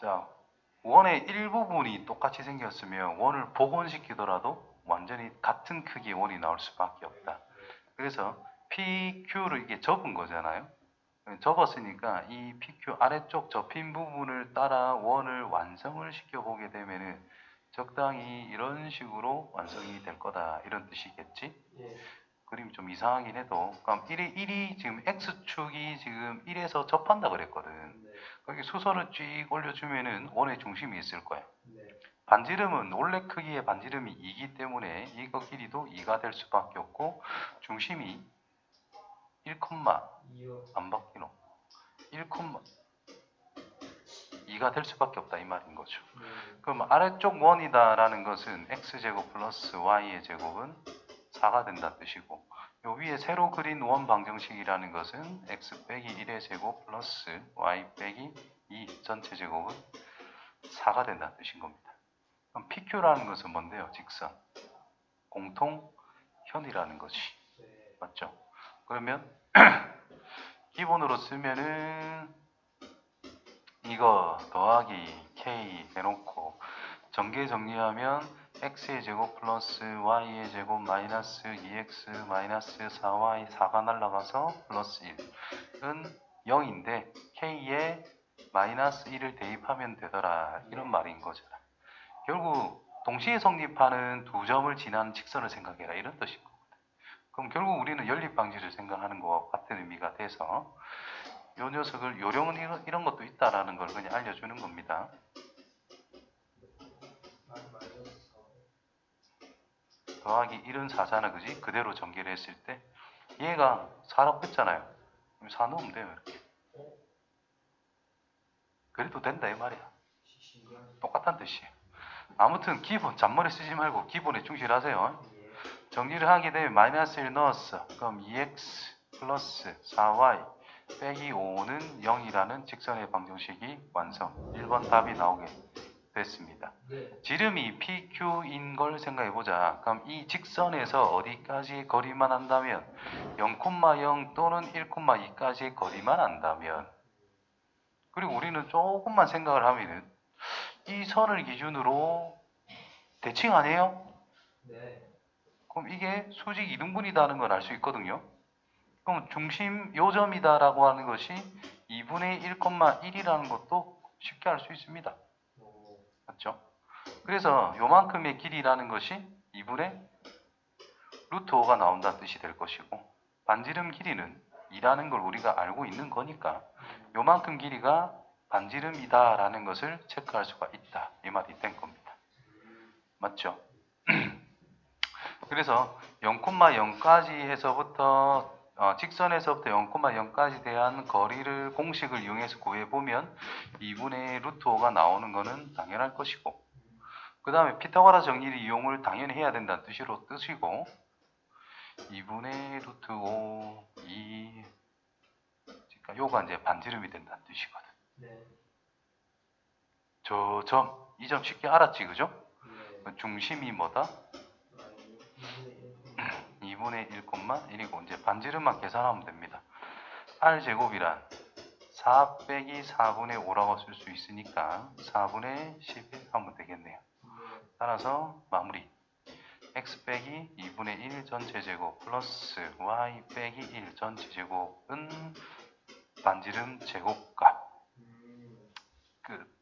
자, 원의 일부분이 똑같이 생겼으면 원을 복원시키더라도 완전히 같은 크기의 원이 나올 수밖에 없다. 그래서 PQ를 이게 접은 거잖아요. 접었으니까 이 PQ 아래쪽 접힌 부분을 따라 원을 완성을 시켜보게 되면은 적당히 이런 식으로 완성이 될 거다. 이런 뜻이겠지? 예. 그림이 좀 이상하긴 해도 그럼 1이, 1이 지금 X축이 지금 1에서 접한다 그랬거든. 네. 거기 수선을 쭉 올려주면은 원의 중심이 있을 거야. 네. 반지름은 원래 크기의 반지름이 2이기 때문에 이거 길이도 2가 될 수밖에 없고 중심이 1, 이요. 안 바뀌노. 1, 2가 될 수밖에 없다 이 말인 거죠. 네. 그럼 아래쪽 원이다라는 것은 x제곱 플러스 y의 제곱은 4가 된다는 뜻이고 요 위에 새로 그린 원 방정식이라는 것은 x 빼기 1의 제곱 플러스 y 빼기 2 전체 제곱은 4가 된다는 뜻인 겁니다. 그럼 PQ라는 것은 뭔데요? 직선. 공통현이라는 것이. 네. 맞죠? 그러면 기본으로 쓰면은 이거 더하기 k 해놓고 전개 정리하면 x의 제곱 플러스 y의 제곱 마이너스 2x 마이너스 4y 4가 날라가서 플러스 1은 0인데 k에 마이너스 1을 대입하면 되더라 이런 말인 거잖아. 결국 동시에 성립하는 두 점을 지난 직선을 생각해라 이런 뜻인 거거든. 그럼 결국 우리는 연립 방지를 생각하는 거와 같은 의미가 돼서 요 녀석을 요령은 이런, 이런 것도 있다라는 걸 그냥 알려주는 겁니다. 더하기 1은 4잖아, 그지? 그대로 전개를 했을 때 얘가 4라고 했잖아요. 그럼 4 넣으면 돼요, 이렇게. 어? 그래도 된다 이 말이야. 똑같은 뜻이에요. 아무튼 기본 잔머리 쓰지 말고 기본에 충실하세요. 예. 정리를 하게 되면 마이너스 1 넣었어. 그럼 2x 플러스 4y 빼기 5는 0이라는 직선의 방정식이 완성. 1번 답이 나오게 됐습니다. 네. 지름이 PQ인 걸 생각해 보자. 그럼 이 직선에서 어디까지 거리만 한다면 0,0 또는 1,2까지 거리만 한다면 그리고 우리는 조금만 생각을 하면은 이 선을 기준으로 대칭 안 해요? 네. 그럼 이게 수직 이등분이다는 걸 알 수 있거든요. 그럼 중심 요점이다라고 하는 것이 2분의 1,1이라는 것도 쉽게 알 수 있습니다. 오. 맞죠? 그래서 요만큼의 길이라는 것이 2분의 루트 5가 나온다는 뜻이 될 것이고 반지름 길이는 2라는 걸 우리가 알고 있는 거니까 요만큼 길이가 반지름이다라는 것을 체크할 수가 있다. 이 말이 된 겁니다. 맞죠? 그래서 0,0까지 해서부터 어, 직선에서부터 0,0까지 대한 거리를 공식을 이용해서 구해보면 2분의 루트 5가 나오는 것은 당연할 것이고 그 다음에 피타고라 정리를 이용을 당연히 해야 된다는 뜻으로 뜻이고 2분의 루트 5, 2 그러니까 요가 이제 반지름이 된다는 뜻이거든 네. 저 점, 이 점 쉽게 알았지 그죠? 네. 중심이 뭐다? 아, 이- 이분의 일. 2분의 1,1이고 이제 반지름만 계산하면 됩니다. r 제곱이란 4 빼기 4분의 5라고 쓸 수 있으니까 4분의 11 하면 되겠네요. 네. 따라서 마무리 x 빼기 2분의 1 전체 제곱 플러스 y 빼기 1 전체 제곱은 반지름 제곱값 음. 끝